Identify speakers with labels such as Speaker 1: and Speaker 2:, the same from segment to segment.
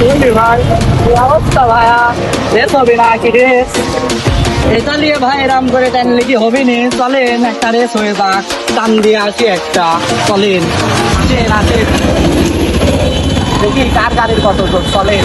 Speaker 1: ভাই অবস্থা ভাইয়া? রেস হবে না কি রেস এটা নিয়ে করে টানলে কি হবে নি? চলেন, একটা রেস হয়ে যাক। টান দিয়ে আসি একটা। চলেন। দেখি কার গাড়ির কত চলেন।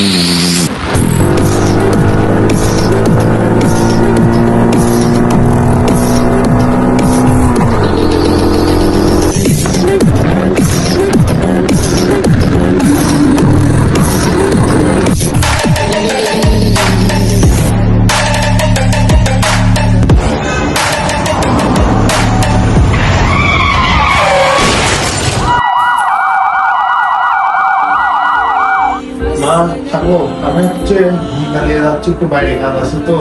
Speaker 2: মা, থাকো। আমি হচ্ছে দাঁড়িয়ে যাচ্ছি একটু বাইরে, কাজ আছে তো।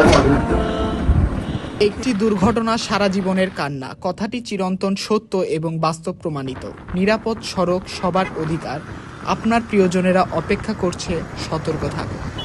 Speaker 2: আচ্ছা
Speaker 3: একটি দুর্ঘটনা সারা জীবনের কান্না। কথাটি চিরন্তন সত্য এবং বাস্তব প্রমাণিত। নিরাপদ সড়ক সবার অধিকার। আপনার প্রিয়জনেরা অপেক্ষা করছে সতর্ক থাকুন।